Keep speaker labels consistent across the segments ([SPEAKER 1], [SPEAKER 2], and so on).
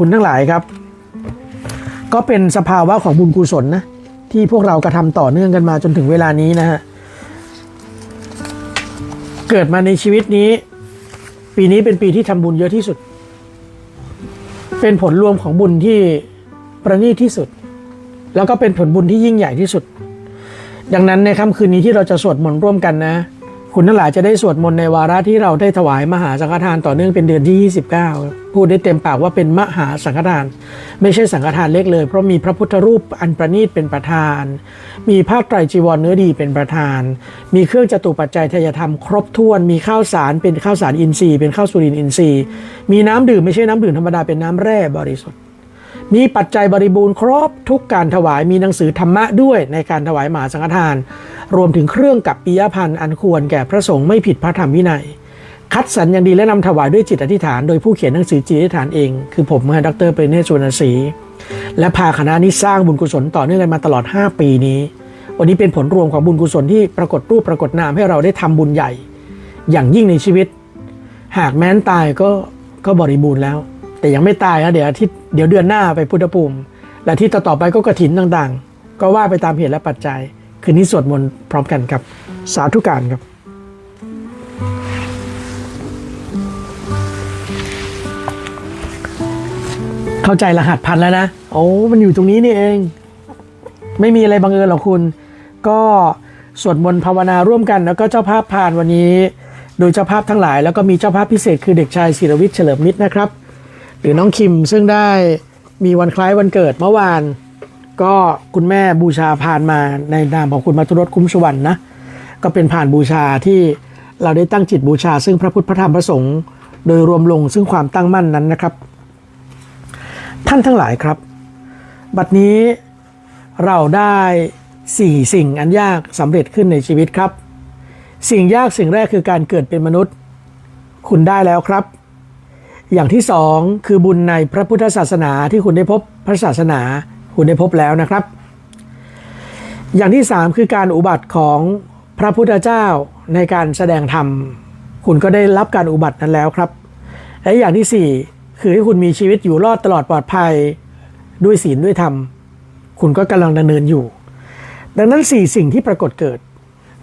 [SPEAKER 1] คุณทั้งหลายครับ ก็เป็นสภาวะของบุญกุศลนะที่พวกเรากระทำต่อเนื่องกันมาจนถึงเวลานี้นะฮะเกิดมาในชีวิตนี้ ปีนี้เป็นปีที่ทำบุญเยอะที่สุด เป็นผลรวมของบุญที่ประณีตที่สุด แล้วก็เป็นผลบุญที่ยิ่งใหญ่ที่สุด ดังนั้นในค่ำคืนนี้ที่เราจะสวดมนต์ร่วมกันนะ คุณทั้งหลายจะได้สวดมนต์ในวาระที่เราได้ถวายมหาสังฆทานต่อเนื่องเป็นเดือนที่ 29 พูดได้เต็มปากว่าเป็นมหาสังฆทาน ไม่ใช่สังฆทานเล็กเลย เพราะมีพระพุทธรูปอันประณีตเป็นประธาน มีผ้าไตรจีวรเนื้อดีเป็นประธาน มีเครื่องจตุปัจจัยทายธรรมครบถ้วน มีข้าวสารเป็นข้าวสารอินทรีย์เป็นข้าวสุรินทร์อินทรีย์ มีน้ำดื่มไม่ใช่น้ำดื่มธรรมดาเป็นน้ำแร่บริสุทธิ์ มีปัจจัยบริบูรณ์ครบทุกการถวายมีหนังสือธรรมะด้วยในการถวายมหาสังฆทาน รวมถึงเครื่องกับปิยพันธ์อันควรแก่พระสงฆ์ไม่ผิดพระธรรมวินัย คัดสรรอย่างดีและนำถวายด้วยจิตอธิษฐาน โดยผู้เขียนหนังสือจิตอธิษฐานเอง คือผมฮะดรเปรเนศสุวรรณศรีและพาคณะนี้สร้างบุญกุศลต่อเนื่องกันมาตลอด 5 ปีนี้ วันนี้เป็นผลรวมของบุญกุศลที่ปรากฏรูปปรากฏนามให้เราได้ทำบุญใหญ่ อย่างยิ่งในชีวิต หากแม้นตายก็ก็บริบูรณ์แล้ว แต่ยังไม่ตายนะเดี๋ยวอาทิตย์เดี๋ยวเดือนหน้าไปพุทธภูมิ และที่ต่อๆไปก็กระถินต่างๆ ก็ว่าไปตามเหตุและปัจจัย คืนนี้สวดมนต์พร้อมกันครับ สาธุการครับเข้าใจรหัสพันแล้วนะ โอ้มันอยู่ตรงนี้นี่เอง ไม่มีอะไรบังเอิญหรอกคุณ ก็สวดมนต์ภาวนาร่วมกัน แล้วก็เจ้าภาพผ่านวันนี้ โดยเจ้าภาพทั้งหลาย แล้วก็มีเจ้าภาพพิเศษคือเด็กชายศิรวิทย์เฉลิมมิตรนะครับ หรือน้องคิมซึ่งได้มีวันคล้ายวันเกิดเมื่อวาน ก็คุณแม่บูชาพานมาในนามของคุณมัทุรสคุ้มสุวรรณนะก็เป็นผ่านบูชาที่เราได้ตั้งจิตบูชา ซึ่งพระพุทธพระธรรมพระสงฆ์โดยรวมลงซึ่งความตั้งมั่นนั้นนะครับ ท่านทั้งหลายครับ บัดนี้เราได้สี่สิ่งอันยากสำเร็จขึ้นในชีวิตครับ สิ่งยากสิ่งแรกคือการเกิดเป็นมนุษย์ คุณได้แล้วครับ อย่างที่สองคือบุญในพระพุทธศาสนาที่คุณได้พบพระศาสนาคุณได้พบแล้วนะครับ อย่างที่สามคือการอุบัติของพระพุทธเจ้าในการแสดงธรรม คุณก็ได้รับการอุบัตินั้นแล้วครับ และอย่างที่สี่คือให้คุณมีชีวิตอยู่รอดตลอดปลอดภัยด้วยศีลด้วยธรรม คุณก็กำลังดำเนินอยู่ ดังนั้นสี่สิ่งที่ปรากฏเกิด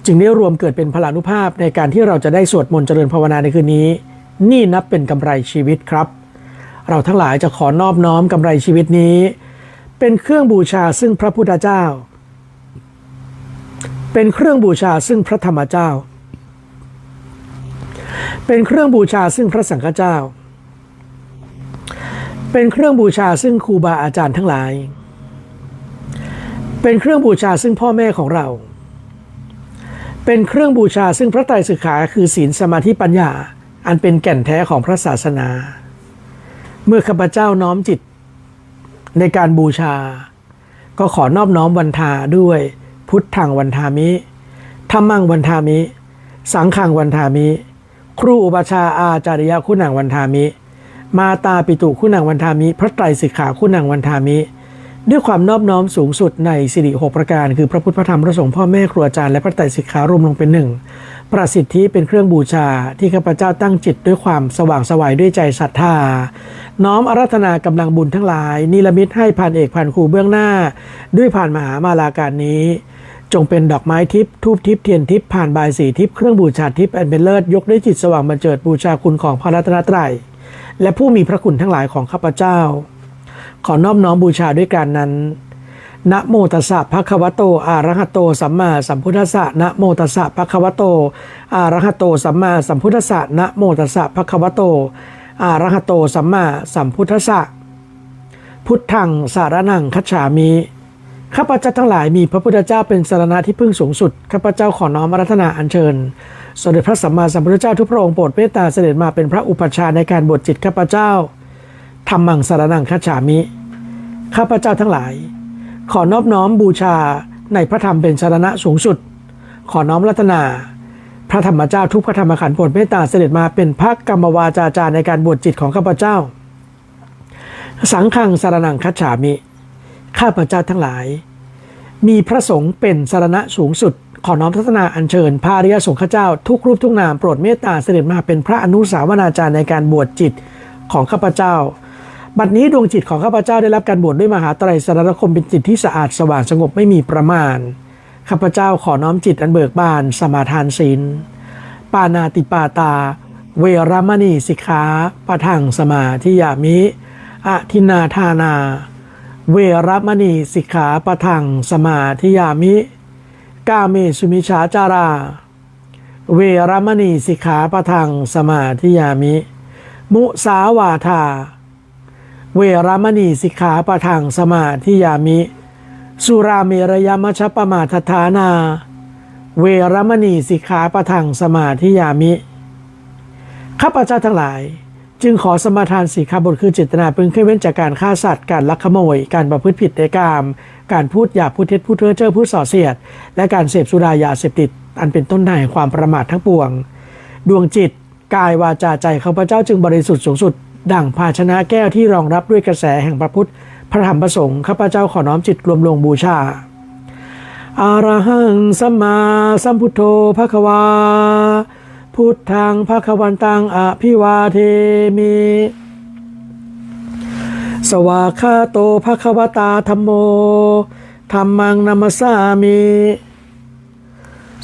[SPEAKER 1] จึงได้รวมเกิดเป็นพลานุภาพในการที่เราจะได้สวดมนต์เจริญภาวนาในคืนนี้ นี่นับเป็นกำไรชีวิตครับ เราทั้งหลายจะขอนอบน้อมกำไรชีวิตนี้ เป็นเครื่องบูชาซึ่งพระพุทธเจ้า เป็นเครื่องบูชาซึ่งพระธรรมเจ้า เป็นเครื่องบูชาซึ่งพระสังฆเจ้า เป็นเครื่องบูชาซึ่งครูบาอาจารย์ทั้งหลาย เป็นเครื่องบูชาซึ่งพ่อแม่ของเรา เป็นเครื่องบูชาซึ่งพระไตรสิกขาคือศีลสมาธิปัญญา อันเป็นแก่นแท้ของพระศาสนา เมื่อข้าพเจ้าน้อมจิตในการบูชา ก็ขอนอบน้อมวันทาด้วยพุทธังวันทามิธรรมังวันทามิ สังขังวันทามิ ครูอุปชาอาจาริยคุณังวันทามิ มาตาปิตุคุณังวันทามิ พระไตรสิกขาคุณังวันทามิ ด้วยความนอบน้อมสูงสุดในสิริหกประการ คือพระพุทธพระธรรมพระสงฆ์พ่อแม่ครูอาจารย์และพระไตรสิกขารวมลงเป็นหนึ่ง ประสิทธิเป็นเครื่องบูชาที่ข้าพเจ้าตั้งจิตด้วยความสว่างสวัยด้วยใจศรัทธา น้อมอารัธนากำลังบุญทั้งหลาย นิรมิตให้ผ่านเอกผ่านครูเบื้องหน้า ด้วยผ่านมหามาลาการนี้ จงเป็นดอกไม้ทิพย์ทูบทิพย์เทียนทิพย์ผ่านบายสีทิพย์เครื่องบูชาทิพย์อันเป็นเลิศยกด้วยจิตสว่างบรรเจิดบูชาคุณของพระรัตนตรัย และผู้มีพระคุณทั้งหลายของข้าพเจ้า ขอนอบน้อมบูชาด้วยการนั้น นะโมตัสสะภะคะวะโตอะระหะโต สัมมาสัมพุทธัสสะนะโมตัสสะภะคะวะโตอะระหะโต สัมมาสัมพุทธัสสะนะโมตัสสะภะคะวะโตอะระหะโต สัมมาสัมพุทธัสสะพุทธังสารนังคัจฉามิข้าพเจ้าทั้งหลายมีพระพุทธเจ้าเป็นสารณะที่พึ่งสูงสุดข้าพเจ้าขอน้อมรัธนาอัญเชิญสมเด็จพระสัมมาสัมพุทธเจ้าทุกพระองค์โปรดเมตตาเสด็จมาเป็นพระอุปัชฌาย์ในการบวชจิตข้าพเจ้าธรรมังสารนังคัจฉามิข้าพเจ้าทั้งหลาย ขอนอบน้อมบูชาในพระธรรมเป็นสารณะสูงสุด ขอน้อมรัตนา พระธรรมเจ้าทุกพระธรรมขันธ์โปรดเมตตาเสด็จมาเป็นพระกรรมวาจาจารย์ในการบวชจิตของข้าพเจ้า สังฆังสารนังคัจฉามิ ข้าพเจ้าทั้งหลาย มีพระสงฆ์เป็นสารณะสูงสุด ขอน้อมทัศนาอัญเชิญพระริยสงฆ์ข้าเจ้าทุกรูปทุกนามโปรดเมตตาเสด็จมาเป็นพระอนุสาวนาจารย์ในการบวชจิตของข้าพเจ้า บัดนี้ดวงจิตของข้าพเจ้าได้รับการบวชด้วยมหาไตรสรณคมเป็นจิตที่สะอาดสว่างสงบไม่มีประมาณ ข้าพเจ้าขอน้อมจิตอันเบิกบาน สมาทานศีล ปานาติปาตา เวรมณีสิกขาปะทังสมาธิยามิอะทินาทานา เวรมณีสิกขาปะทังสมาธิยามิ กาเมสุมิชฌาจารา เวรมณีสิกขาปะทังสมาธิยามิ มุสาวาทา เวรมณีสิกขาปะทังสมาธิยามิ สุราเมรยมชปมาทฐานา เวรมณีสิกขาปะทังสมาธิยามิข้าพเจ้าทั้งหลาย จึงขอสมาทานสีขาบทคือเจตนาพึงเคยเว้นจากการฆ่าสัตว์การลักขโมย การประพฤติผิดในกาม การพูดหยาบพูดเท็จพูดเพ้อเจ้อพูดส่อเสียด และการเสพสุรายาเสพติด อันเป็นต้นทางแห่งความประมาททั้งปวง ดวงจิต กายวาจาใจข้าพเจ้าจึงบริสุทธิ์สูงสุด ดั่งภาชนะแก้วที่รองรับด้วยกระแสแห่งพระพุทธ พระธรรมประสงค์ข้าพเจ้าขอน้อมจิตรวมลงบูชาอาระหังสัมมาสัมพุทโธภควา พุทธังภควันตังอภิวาเทมิ สวากาโตภควตาธรรมโมธรรมังนัมสสามิ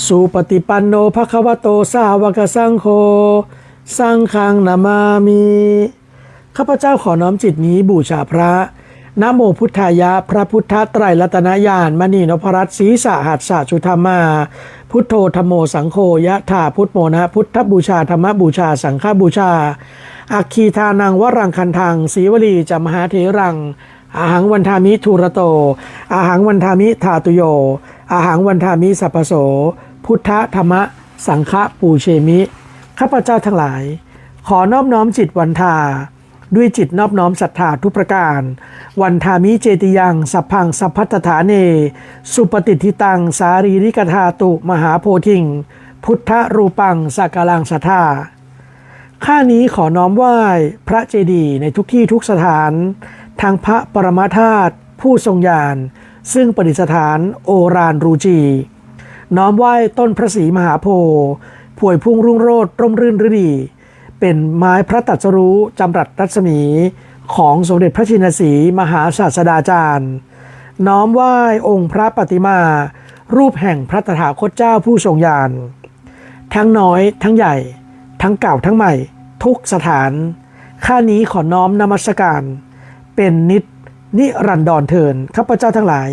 [SPEAKER 1] สุปฏิปันโนภควโตสาวกสังโฆ สังฆังนามามิ ข้าพเจ้าขอน้อมจิตนี้บูชาพระนโมพุทธายะ พระพุทธไตรรัตนญาณมณีนพรัตน์ศีสะหัสสะชุธรรมา พุทโธธรรมโมสังโฆยะถาพุทโมนะ พุทธบูชาธรรมบูชาสังฆบูชา อัคคีทานังวรังคันทังศีวลีจมหาเถรังอาหังวันทามิทูระโต อาหังวันทามิทาตุโย อาหังวันทามิสัพพโส พุทธธรรมสังฆปูเชมิ ข้าพเจ้าทั้งหลาย ขอนอบน้อมจิตวันทา ด้วยจิตนอบน้อมศรัทธาทุกประการ วันทามิเจติยังสัพพังสัพพัตถานเน สุปฏิทิตังสารีริกธาตุมหาโพธิง พุทธรูปังสักการังสัทธาข้านี้ขอน้อมไหว้พระเจดีย์ในทุกที่ทุกสถาน ทางพระปรมาธาตุผู้ทรงญาณซึ่งประดิษฐานโอรานรูจี น้อมไหว้ต้นพระศรีมหาโพธิ์ผวยพุ่งรุ่งโรจน์ร่มรื่นฤดี เป็นไม้พระตัดสรู้จำรัดรัศมีของสมเด็จพระชินสีมหาศาสดาจารย์ น้อมไหว้องค์พระปฏิมา รูปแห่งพระตถาคตเจ้าผู้ทรงญาณทั้งน้อยทั้งใหญ่ ทั้งเก่าทั้งใหม่ ทุกสถาน ข้านี้ขอน้อมนมัสการ เป็นนิจนิรันดรเทินข้าพเจ้าทั้งหลาย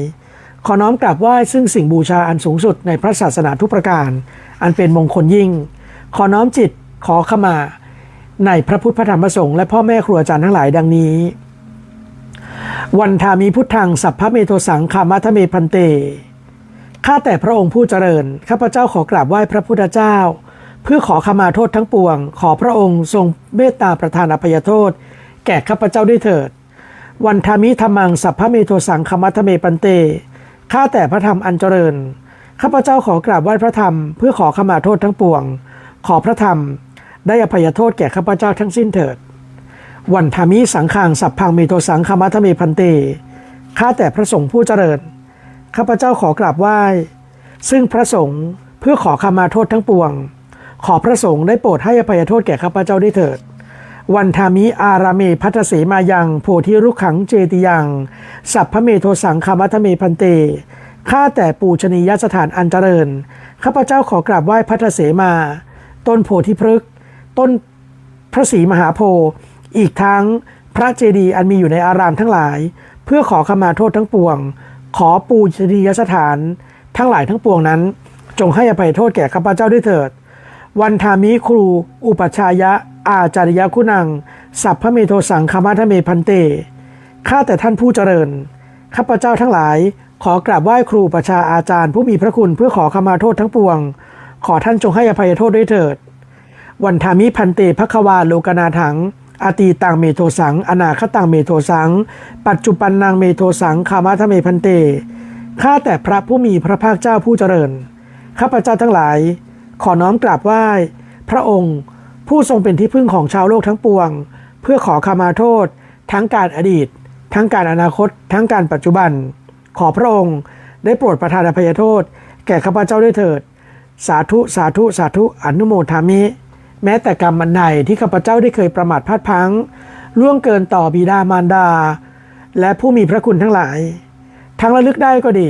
[SPEAKER 1] ขอน้อมกราบไหว้ซึ่งสิ่งบูชาอันสูงสุดในพระศาสนาทุกประการ อันเป็นมงคลยิ่ง ขอน้อมจิตขอขมา ในพระพุทธพระธรรมพระสงฆ์และพ่อแม่ครูอาจารย์ทั้งหลายดังนี้ วันทามีพุทธังสัพพะเมโทสังคามัทเมพันเต ข้าแต่พระองค์ผู้เจริญ ข้าพเจ้าขอกราบไหว้พระพุทธเจ้า เพื่อขอขมาโทษทั้งปวง ขอพระองค์ทรงเมตตาประทานอภัยโทษ แก่ข้าพเจ้าด้วยเถิด วันธามิธรรมังสัพพะเมโทสังคมัทเมปันเต ข้าแต่พระธรรมอันเจริญ ข้าพเจ้าขอกราบไหว้พระธรรม เพื่อขอขมาโทษทั้งปวง ขอพระธรรม ได้อภัยโทษแก่ข้าพเจ้าทั้งสิ้นเถิด วันธามิสังขังสัพพังเมโทสังคมัทเมพันเต ข้าแต่พระสงฆ์ผู้เจริญ ข้าพเจ้าขอกราบไหว้ ซึ่งพระสงฆ์เพื่อขอขมาโทษทั้งปวง ขอพระสงฆ์ได้โปรดให้อภัยโทษแก่ข้าพเจ้าได้เถิด วันธามิอาราเมพัทเสมายังโพธิรุกขังเจติยัง สัพพเมโทสังคามัทเมพันเต ข้าแต่ปูชนียสถานอันเจริญ ข้าพเจ้าขอกราบไหว้พัทเสมา ต้นโพธิพฤกษ ต้นพระศรีมหาโพธิ์อีกทั้งพระเจดีย์อันมีอยู่ในอารามทั้งหลาย เพื่อขอขมาโทษทั้งปวง ขอปูชนียสถาน ทั้งหลายทั้งปวงนั้น จงให้อภัยโทษแก่ข้าพเจ้าด้วยเถิด วันทามิครู อุปชายะ อาจาริยคุณัง สัพพะเมโทสังคมัทเมพันเตข้าแต่ท่านผู้เจริญข้าพเจ้าทั้งหลาย ขอกราบไหว้ครูประชาอาจารย์ผู้มีพระคุณเพื่อขอขมาโทษทั้งปวง ขอท่านจงให้อภัยโทษด้วยเถิด วันทามิพันเตภควาโลกนาถังอาตีตังเมโทสัง อนาคตังเมโทสัง ปัจจุปันนางเมโทสังคามาทเมพันเต ข้าแต่พระผู้มีพระภาคเจ้าผู้เจริญ ข้าพเจ้าทั้งหลาย ขอน้อมกราบไหว้ พระองค์ ผู้ทรงเป็นที่พึ่งของชาวโลกทั้งปวง เพื่อขอขมาโทษ ทั้งการอดีต ทั้งการอนาคต ทั้งการปัจจุบัน ขอพระองค์ได้โปรดประทานอภัยโทษ แก่ข้าพเจ้าด้วยเถิด สาธุสาธุสาธุอนุโมทามิ แม้แต่กรรมอันใดที่ข้าพเจ้าได้เคยประมาทพลาดพังล่วงเกินต่อบิดามารดา และผู้มีพระคุณทั้งหลาย ทั้งระลึกได้ก็ดี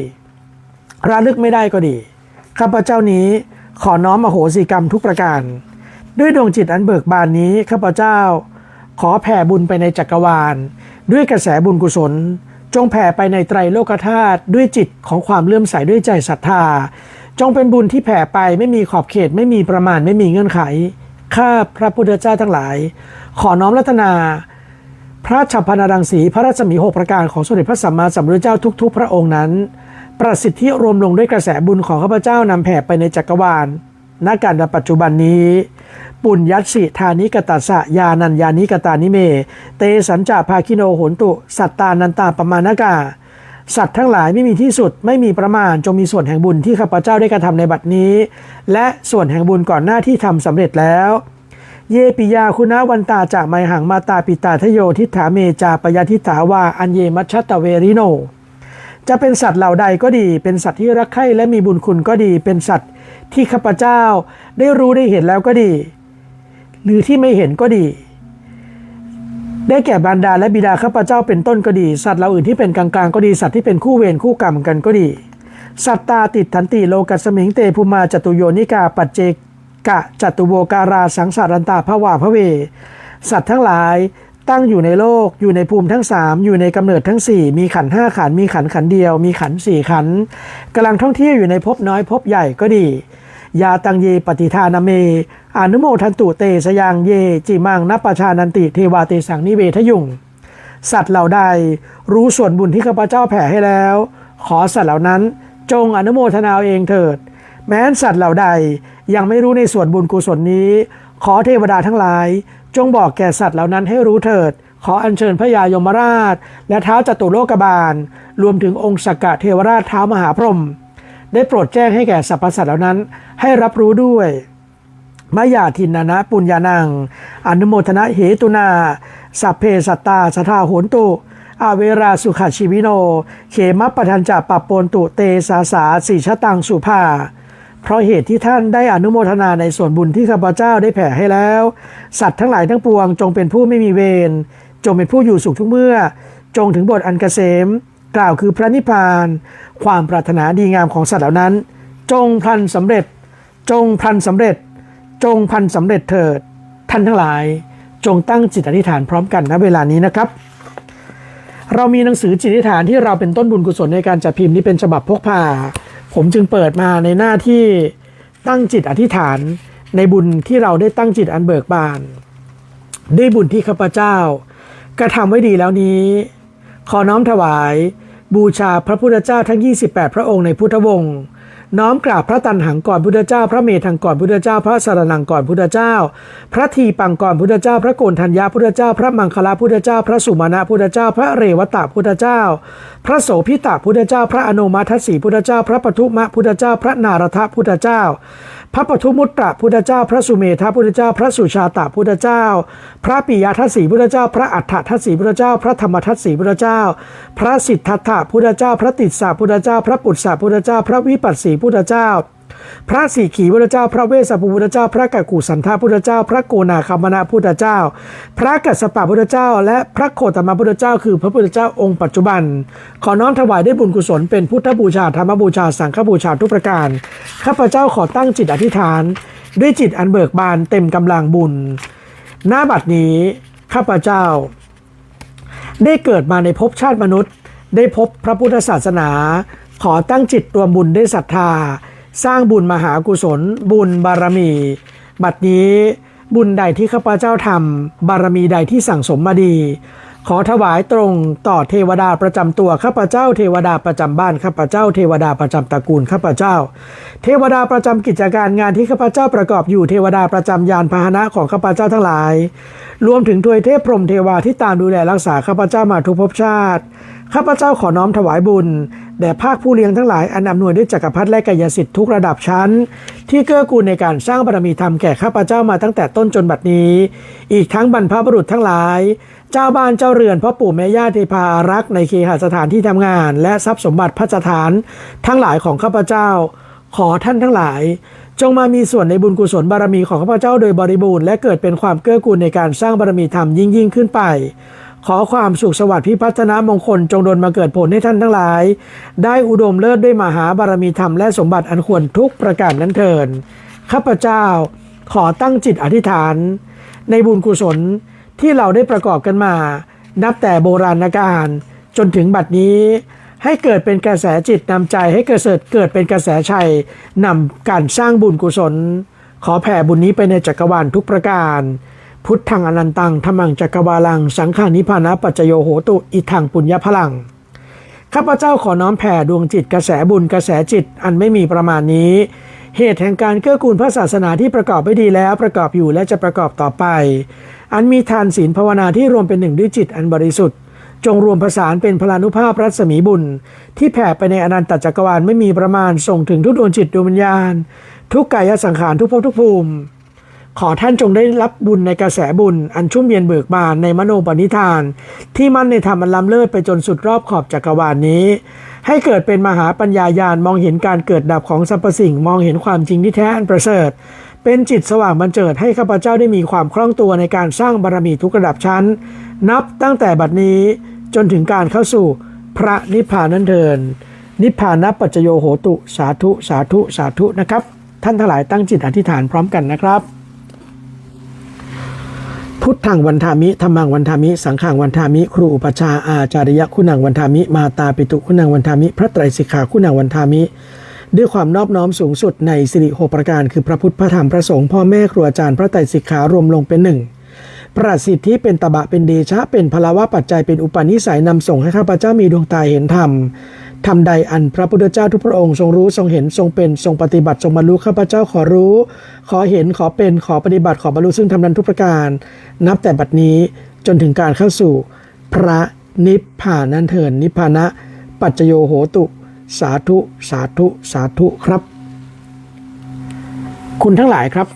[SPEAKER 1] ระลึกไม่ได้ก็ดี ข้าพเจ้านี้ขอน้อมอโหสิกรรมทุกประการ ด้วยดวงจิตอันเบิกบานนี้ข้าพเจ้า ขอแผ่บุญไปในจักรวาล ด้วยกระแสบุญกุศล จงแผ่ไปในไตรโลกธาตุด้วยจิตของความเลื่อมใสด้วยใจศรัทธา จงเป็นบุญที่แผ่ไปไม่มีขอบเขตไม่มีประมาณไม่มีเงื่อนไข ข้าพระพุทธเจ้าทั้งหลาย ขอน้อมรัตนา พระฉับพนารังสีพระรัศมีหกประการของสมเด็จพระสัมมาสัมพุทธเจ้าทุก ๆ พระองค์นั้น ประสิทธิรวมลงด้วยกระแสบุญของข้าพเจ้านำแผ่ไปในจักรวาลณการณปัจจุบันนี้ ปุญยัตสิธานิกตัสะยานัญญานิกตานิเม เตสัญจาภาคิโนโหนตุ สัตตานันตาปมานกา สัตว์ทั้งหลายไม่มีที่สุดไม่มีประมาณจงมีส่วนแห่งบุญที่ข้าพเจ้าได้กระทำในบัดนี้ และส่วนแห่งบุญก่อนหน้าที่ทำสำเร็จแล้ว เยปิยาคุณาวันตาจากไมหังมาตาปิตาทโยทิฏฐาเมจาปยาทิฏฐาวาอันเยมัชตตเวริโน จะเป็นสัตว์เหล่าใดก็ดี เป็นสัตว์ที่รักใคร่และมีบุญคุณก็ดี เป็นสัตว์ที่ข้าพเจ้าได้รู้ได้เห็นแล้วก็ดี หรือที่ไม่เห็นก็ดี ได้แก่บรรดาและบิดาข้าพเจ้าเป็นต้นก็ดี สัตว์เหล่าอื่นที่เป็นกลางๆก็ดีสัตว์ที่เป็นคู่เวรคู่กรรมกันก็ดี สัตตาติดทันติโลกัสมิงเตภูมาจตุโยนิกาปัจเจกะจตุโวการาสังสารันตาภวาพระเว สัตว์ทั้งหลายตั้งอยู่ในโลก อยู่ในภูมิทั้งสามอยู่ในกำเนิดทั้งสี่มีขันห้าขันมีขันขันเดียว มีขันสี่ขันธ์กำลังท่องเที่ยวอยู่ในภพน้อยภพใหญ่ก็ดี ยาตังเยปฏิทานาเม อนุโมทันตุเตสยังเย จิมังนัปชานันติเทวาเตสังนิเวทยุง สัตว์เหล่าใดรู้ส่วนบุญที่ข้าพเจ้าแผ่ให้แล้ว ขอสัตว์เหล่านั้นจงอนุโมทนาเอาเองเถิด แม้นสัตว์เหล่าใดยังไม่รู้ในส่วนบุญกุศลนี้ ขอเทวดาทั้งหลาย จงบอกแก่สัตว์เหล่านั้นให้รู้เถิด ขออัญเชิญพระยายมราช และเท้าจตุโลกบาล รวมถึงองค์สกกะเทวราชเท้ามหาพรหมได้โปรดแจ้งให้แก่สรรพสัตว์เหล่านั้นให้รับรู้ด้วย มายาทินนานะปุญญานัง อนุโมทนะเหตุนา สัพเพสัตตาสทาโหนตุอาเวราสุขชีวิโน เขมปทันจะปัปโปนตุเตสาสาสีชะตังสุภา เพราะเหตุที่ท่านได้อนุโมทนาในส่วนบุญที่ข้าพเจ้าได้แผ่ให้แล้ว สัตว์ทั้งหลายทั้งปวงจงเป็นผู้ไม่มีเวร จงเป็นผู้อยู่สุขทุกเมื่อ จงถึงบทอันเกษม กล่าวคือพระนิพพาน ความปรารถนาดีงามของสัตว์เหล่านั้น จงพลันสำเร็จ จงพลันสำเร็จ จงพันสำเร็จเถิด ท่านทั้งหลาย จงตั้งจิตอธิษฐานพร้อมกันณเวลานี้นะครับ เรามีหนังสือจิตอธิษฐานที่เราเป็นต้นบุญกุศลในการจัดพิมพ์นี้เป็นฉบับพกพา ผมจึงเปิดมาในหน้าที่ตั้งจิตอธิษฐานในบุญที่เราได้ตั้งจิตอันเบิกบาน ด้วยบุญที่ข้าพเจ้ากระทำไว้ดีแล้วนี้ ขอน้อมถวาย บูชาพระพุทธเจ้าทั้ง 28 พระองค์ในพุทธวงศ์ น้อมกราบพระตันหังก่อนพุทธเจ้า พระเมธังก่อนพุทธเจ้า พระสารนังก่อนพุทธเจ้า พระทีปังก่อนพุทธเจ้า พระโกนธัญญาพุทธเจ้า พระมังคลาพุทธเจ้า พระสุมาณะพุทธเจ้า พระเรวตาพุทธเจ้า พระโสพิตาพุทธเจ้า พระอนุมาทัสสีพุทธเจ้า พระปทุมะพุทธเจ้า พระนารทะพุทธเจ้า พระปทุมุตตะพุทธเจ้า พระสุเมธาพุทธเจ้า พระสุชาตาพุทธเจ้า พระปิยทัศสีพุทธเจ้า พระอัฏฐทัศสีพุทธเจ้า พระธรรมทัศสีพุทธเจ้า พระสิทธัตถะพุทธเจ้า พระติสสะพุทธเจ้า พระปุตสะพุทธเจ้า พระวิปัสสีพุทธเจ้า พระสี่ขีพุทธเจ้า พระเวสสัพพุทธเจ้า พระกักกุสันทาพุทธเจ้า พระโกนาคามนาพุทธเจ้า พระกัสสปะพุทธเจ้า และพระโคตมพุทธเจ้า คือพระพุทธเจ้าองค์ปัจจุบัน ขอน้อมถวายได้บุญกุศลเป็นพุทธบูชาธรรมบูชาสังฆบูชาทุกประการ ข้าพเจ้าขอตั้งจิตอธิษฐาน ด้วยจิตอันเบิกบานเต็มกำลังบุญหน้าบัดนี้ข้าพเจ้า ได้เกิดมาในภพชาติมนุษย์ ได้พบพระพุทธศาสนา ขอตั้งจิตรวมบุญด้วยศรัทธา สร้างบุญมหากุศล บุญบารมี บัดนี้บุญใดที่ข้าพเจ้าทำบารมีใดที่สั่งสมมาดี ขอถวายตรงต่อเทวดาประจำตัวข้าพเจ้า เทวดาประจำบ้านข้าพเจ้า เทวดาประจำตระกูลข้าพเจ้า เทวดาประจำกิจการงานที่ข้าพเจ้าประกอบอยู่เทวดาประจำยานพาหนะของข้าพเจ้าทั้งหลาย รวมถึงทวยเทพพรหมเทวาที่ตามดูแลรักษาข้าพเจ้ามาทุกภพชาติ ข้าพเจ้าขอน้อมถวายบุญแด่ภาคผู้เลี้ยงทั้งหลายอันอำนวยด้วยจักรพรรดิและกายสิทธิ์ทุกระดับชั้น ที่เกื้อกูลในการสร้างบารมีธรรมแก่ข้าพเจ้ามาตั้งแต่ต้นจนบัดนี้ อีกทั้งบรรพบุรุษทั้งหลาย เจ้าบ้านเจ้าเรือนพ่อปู่แม่ย่าเทพารักษ์ในเคหสถานที่ทำงาน และทรัพย์สมบัติพระสถานทั้งหลายของข้าพเจ้า ขอท่านทั้งหลาย จงมามีส่วนในบุญกุศลบารมีของข้าพเจ้าโดยบริบูรณ์และเกิดเป็นความเกื้อกูลในการสร้างบารมีธรรมยิ่งยิ่งขึ้นไป ขอความสุขสวัสดิ์พิพัฒนามงคลจงดลมาเกิดผลให้ท่านทั้งหลาย ได้อุดมเลิศด้วยมหาบารมีธรรมและสมบัติอันควรทุกประการนั้นเถิดข้าพเจ้าขอตั้งจิตอธิษฐาน ในบุญกุศลที่เราได้ประกอบกันมา นับแต่โบราณกาลจนถึงบัดนี้ ให้เกิดเป็นกระแสจิตนำใจให้เกิดเกิดเป็นกระแสชัยนำการสร้างบุญกุศล ขอแผ่บุญนี้ไปในจักรวาลทุกประการ พุทธังอนันตังธรรมังจักรวาลัง สังขานิพานะปัจโยโหตุ อิทังปุญญพลัง ข้าพเจ้าขอน้อมแผ่ดวงจิตกระแสบุญกระแสจิตอันไม่มีประมาณนี้ เหตุแห่งการเกื้อกูลพระศาสนาที่ประกอบไว้ดีแล้วประกอบอยู่และจะประกอบต่อไป อันมีทานศีลภาวนาที่รวมเป็นหนึ่งด้วยจิตอันบริสุทธิ์ จงรวมผสานเป็นพลานุภาพรัศมีบุญ ที่แผ่ไปในอนันตจักรวาลไม่มีประมาณส่งถึงทุกดวงจิตดวงวิญญาณ ทุกกายสังขารทุกภพทุกภูมิ ขอท่านจงได้รับบุญในกระแสบุญ อันชุ่มเย็นเบิกบานในมโนปณิธาน ที่มั่นในธรรมอันล้ำเลิศไปจนสุดรอบขอบจักรวาลนี้ ให้เกิดเป็นมหาปัญญายาณมองเห็นการเกิดดับของสรรพสิ่งมองเห็นความจริงที่แท้อันประเสริฐ เป็นจิตสว่างบันเจิดให้ข้าพเจ้าได้มีความคล่องตัวในการสร้างบารมีทุกระดับชั้น นับตั้งแต่บัดนี้จนถึงการเข้าสู่พระนิพพานนั้นเทินนิพพานัปัจโยโหตุสาธุสาธุสาธุนะครับ ท่านทั้งหลายตั้งจิตอธิษฐานพร้อมกันนะครับ พุทธังวันทามิธรรมังวันทามิ สังขังวันทามิ ครูอุปชาอาจาริยะคุณังวันทามิ มาตาปิตุคุณังวันทามิ พระไตรสิกขาคุณังวันทามิ ด้วยความนอบน้อมสูงสุดในสิริหกประการ คือพระพุทธพระธรรมพระสงฆ์พ่อแม่ครูอาจารย์พระไตรสิกขารวมลงเป็นหนึ่งประสิทธิเป็นตบะเป็นเดชะเป็นพลาวะปัจจัยเป็นอุปนิสัยนำส่งให้ข้าพเจ้ามีดวงตาเห็นธรรม ทำใดอันพระพุทธเจ้าทุกพระองค์ทรงรู้ทรงเห็นทรงเป็นทรงปฏิบัติทรงบรรลุข้าพเจ้าขอรู้ ขอเห็นขอเป็นขอปฏิบัติขอบรรลุซึ่งทำนั้นทุกประการ นับแต่บัดนี้จนถึงการเข้าสู่ พระนิพพานนันเถินนิพพานะ ปัจโยโหตุ สาธุ สาธุ สาธุครับ คุณทั้งหลายครับ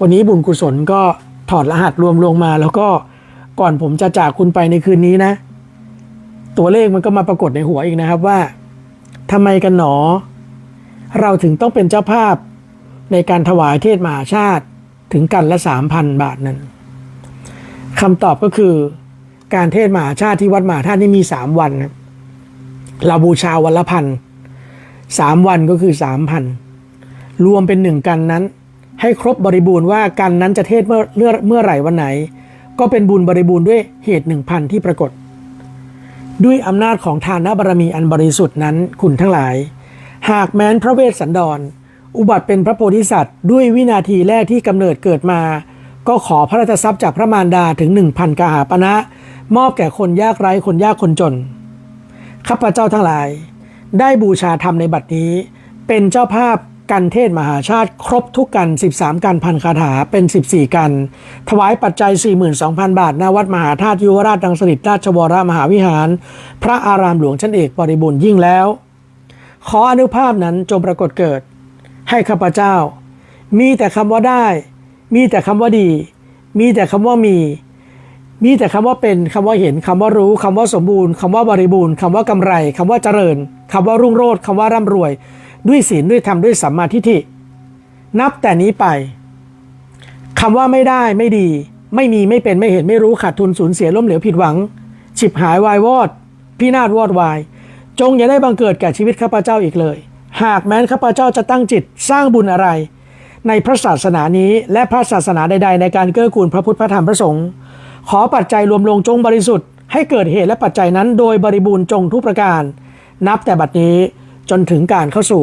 [SPEAKER 1] วันนี้บุญกุศลก็ถอดรหัสรวมลงมา แล้วก็ก่อนผมจะจากคุณไปในคืนนี้นะ ตัวเลขมันก็มาปรากฏในหัวอีกนะครับว่าทำไมกันหนอ เราถึงต้องเป็นเจ้าภาพในการถวายเทศมหาชาติถึงกันละสามพันบาทนั้นคำตอบก็คือการเทศมหาชาติที่วัดมหาธาตุนี่มีสามวันเราบูชาวันละพันสามวันก็คือสามพันรวมเป็นหนึ่งกันนั้น ให้ครบบริบูรณ์ว่ากันนั้นจะเทศเมื่อเมื่อเมื่อไหร่วันไหน ก็เป็นบุญบริบูรณ์ด้วยเหตุหนึ่งพันที่ปรากฏ ด้วยอำนาจของทานบารมีอันบริสุทธิ์นั้นคุณทั้งหลาย หากแม้นพระเวสสันดร อุบัติเป็นพระโพธิสัตว์ ด้วยวินาทีแรกที่กำเนิดเกิดมา ก็ขอพระราชทรัพย์จากพระมารดาถึง1,000กหาปณะมอบแก่คนยากไร้คนยากคนจนข้าพเจ้าทั้งหลาย ได้บูชาธรรมในบัดนี้ เป็นเจ้าภาพ กันเทศมหาชาติครบทุกกัน 13 กันพันคาถาเป็น 14 กัน ถวายปัจจัย 42,000 บาท ณ วัดมหาธาตุยุวราชดังสฤษราชวรมหาวิหาร พระอารามหลวงชั้นเอกบริบูรณ์ยิ่งแล้ว ขออนุภาพนั้นจงปรากฏเกิด ให้ข้าพเจ้า มีแต่คำว่าได้ มีแต่คำว่าดี มีแต่คำว่ามี มีแต่คำว่าเป็นคำว่าเห็นคำว่ารู้คำว่าสมบูรณ์คำว่าบริบูรณ์คำว่ากำไรคำว่าเจริญคำว่ารุ่งโรจน์คำว่าร่ำรวย ด้วยศีลด้วยธรรมด้วยสัมมาทิฏฐิ นับแต่นี้ไปคำว่าไม่ได้ไม่ดี ไม่มีไม่เป็นไม่เห็นไม่รู้ขาดทุนสูญเสียล้มเหลวผิดหวังฉิบหายวายวอดพินาศวอดวาย จงอย่าได้บังเกิดแก่ชีวิตข้าพเจ้าอีกเลย หากแม้นข้าพเจ้าจะตั้งจิตสร้างบุญอะไร ในพระศาสนานี้ และพระศาสนาใด ๆ ในการเกื้อกูลพระพุทธพระธรรมพระสงฆ์ขอปัจจัยรวมลงจงบริสุทธิ์ให้เกิดเหตุและปัจจัยนั้นโดยบริบูรณ์จงทุกประการ นับแต่บัดนี้ จนถึงการเข้าสู่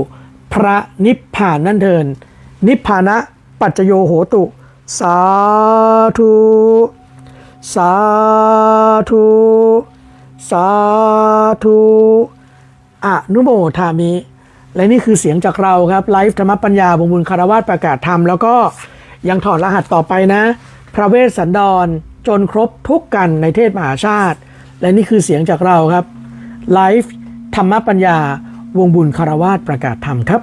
[SPEAKER 1] พระนิพพานนั่นเทิน นิพพานะปัจโยโหตุ สาธุ สาธุ สาธุอนุโมทามิ และนี่คือเสียงจากเราครับ ไลฟ์ธรรมปัญญาบงบุญคารวาสประกาศธรรม แล้วก็ยังถอดรหัสต่อไปนะ พระเวสสันดรจนครบทุกกันในเทศมหาชาติ และนี่คือเสียงจากเราครับไลฟ์ธรรมปัญญา วงบุญคารวาสประกาศธรรมครับ